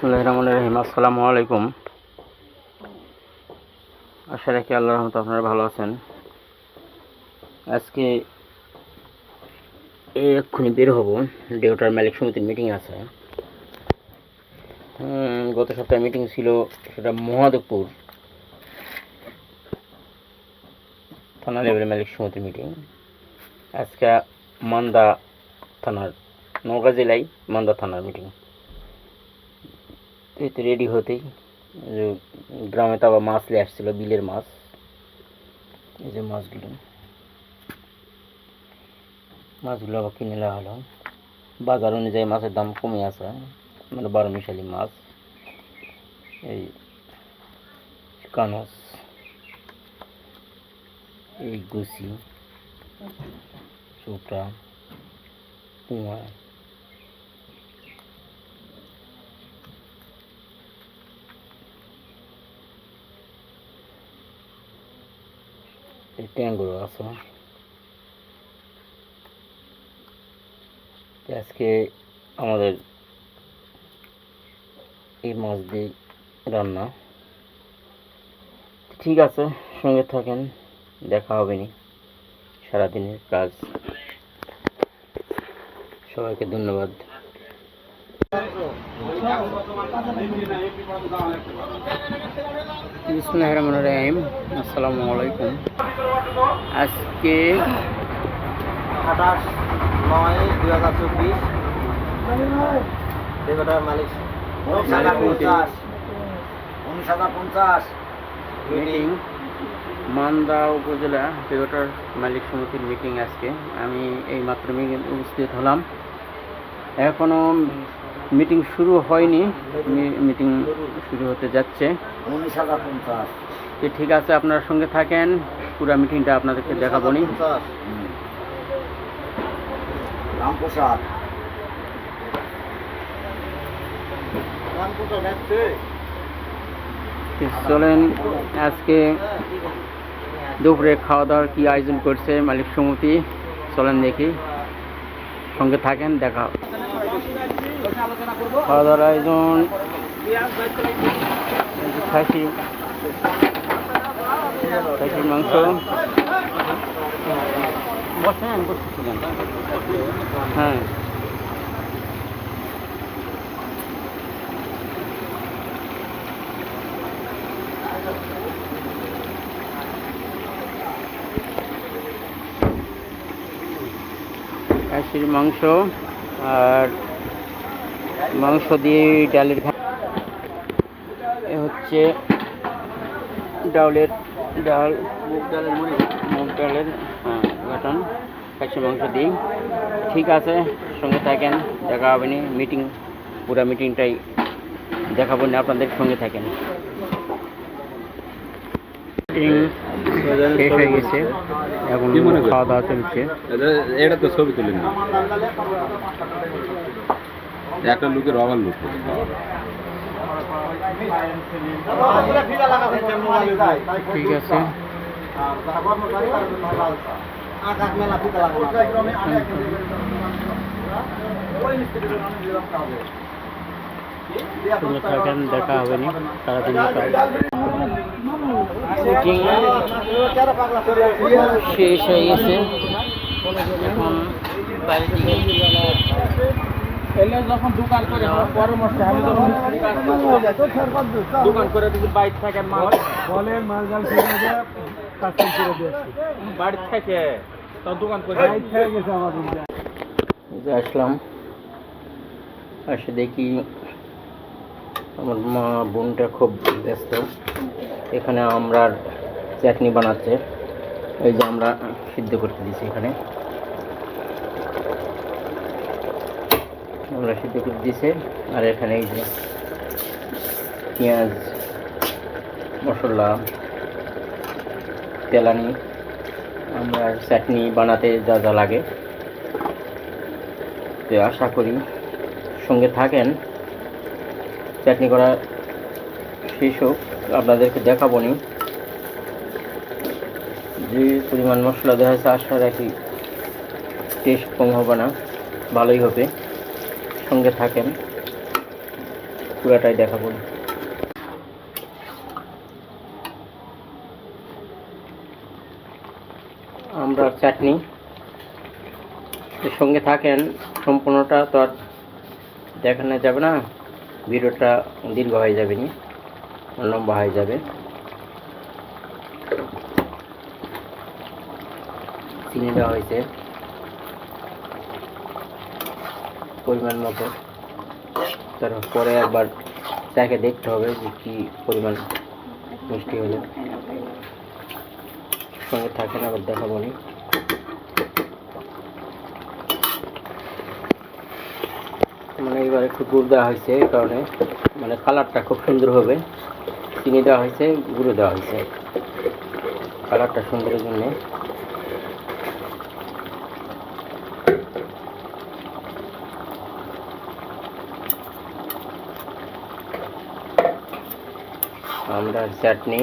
বিসমুল্লাহ রহমান রহিম। আসসালামু আলাইকুম। আশা রাখি আল্লাহ রহমত আপনারা ভালো আছেন। আজকে এই এক্ষুনি বের হব। ডেউটার মালিক সমিতির মিটিং আছে। গত সপ্তাহে মিটিং ছিল সেটা মহাদেবপুর থানা লেভেলের মালিক সমিতির মিটিং আজকে মান্দা থানার, নওগাঁ জেলায় মান্দা থানার মিটিং এই তো রেডি হতেই গ্রামে তো আবার মাছ নিয়ে আসছিল, বিলের মাছ। এই যে মাছগুলো। মাছগুলো আবার কিনে নেওয়া হলো। বাজার অনুযায়ী মাছের দাম কমে আছে মানে বারো মিশালি মাছ। এই কানস, এই গুছি, চোপড়া পুয়া এই ট্যাঙ্গুলো আছে। আজকে আমাদের এই মাছ দিয়ে রান্না। ঠিক আছে, সঙ্গে থাকেন, দেখা হবে নি সারাদিনের কাজ। সবাইকে ধন্যবাদ। বিসমুল্লাহ রহমান রহিম আসসালামু আলাইকুম আজকে আঠাশ নয় দুই হাজার চব্বিশ। দেবতার মালিক? উনিশ পঞ্চাশ। উনিশ হাজার পঞ্চাশ। মিটিং মান্দা উপজেলা পেগোটার মালিক সমিতির মিটিং আজকে। আমি এই মাত্র মিটিং উপস্থিত হলাম। এখনও মিটিং শুরু হয়নি। মিটিং শুরু হতে যাচ্ছে। উনিশ হাজার পঞ্চাশ। ঠিক আছে আপনার সঙ্গে থাকেন। পুরো মিটিংটা আপনাদেরকে দেখাবো নি। রামপ্রসাদ। চলেন আজকে দুপুরে খাওয়া দাওয়ার কী আয়োজন করছে মালিক সমিতি? চলেন দেখি। সঙ্গে থাকেন দেখা। খাওয়া আয়োজন। খাসি। খাসির মাংস। হ্যাঁ। খাসির মাংস আর মাংস দিয়ে ডালের এ হচ্ছে ডালের ডাল, মুগ ডালের মুড়ি, মুগ ডালের হ্যাঁ ঘাটন খাসি মাংস দিই ঠিক আছে, সঙ্গে থাকেন, দেখা হবে মিটিং পুরো মিটিংটাই দেখাবো না, আপনাদের সঙ্গে থাকেন। হয়ে গেছে, এখন খাওয়া দাওয়া চলছে। এটা- তো ছবি তুলে না। একটা লুকের অভার লুক ঠিক আছে। দেখা হবে নি। সারাদিন শেষ হয়ে গেছে। এখন বাড়ির এলে যখন দোকান করে পরামর্শ আমি যখন দোকান করে যদি বাইরে থাকে মাল। বলের মাল জাল ফিরে দিয়ে কাস্টম করে দিয়েছি বাড়ি থেকে তো দোকান করে বাইরে থেকে গেছে আমার যে আসলাম। আসে দেখি আমার মা বোনটা খুব ব্যস্ত। এখানে আমরা চাটনি বানাচ্ছে। এই যে আমরা সিদ্ধ করতে দিছি এখানে। আমরা সিদ্ধ করে দিছে, আর এখানে এই যে পেঁয়াজ, মশলা, তেলানি, আমরা চাটনি বানাতে যা যা লাগে। তো আশা করি সঙ্গে থাকেন। চাটনি করা শেষ হোক, আপনাদেরকে দেখাবো নি। যে পরিমাণ মশলা দেওয়া হয়েছে, আশা রাখি টেস্ট কম হবে না, ভালোই হবে। সঙ্গে থাকেন। পুরাটাই দেখাবো। আমরা চাটনি। এর সঙ্গে থাকেন, সম্পূর্ণটা তো আর দেখানো যাবে না। ভিডিওটা দীর্ঘ হয়ে যাবে নি, লম্বা হয়ে যাবে। চিনি দেওয়া হয়েছে। পরিমাণ মতো। তারপরে একবার চাকে দেখতে হবে যে কি পরিমাণ মিষ্টি হলো। সঙ্গে থাকেন, আবার দেখাবো নি মানে এবার একটু গুড় দেওয়া হয়েছে এই কারণে। মানে কালারটা খুব সুন্দর হবে। চিনি দেওয়া হয়েছে গুঁড়ো দেওয়া হয়েছে। কালারটা সুন্দরের জন্য। আমরা চাটনি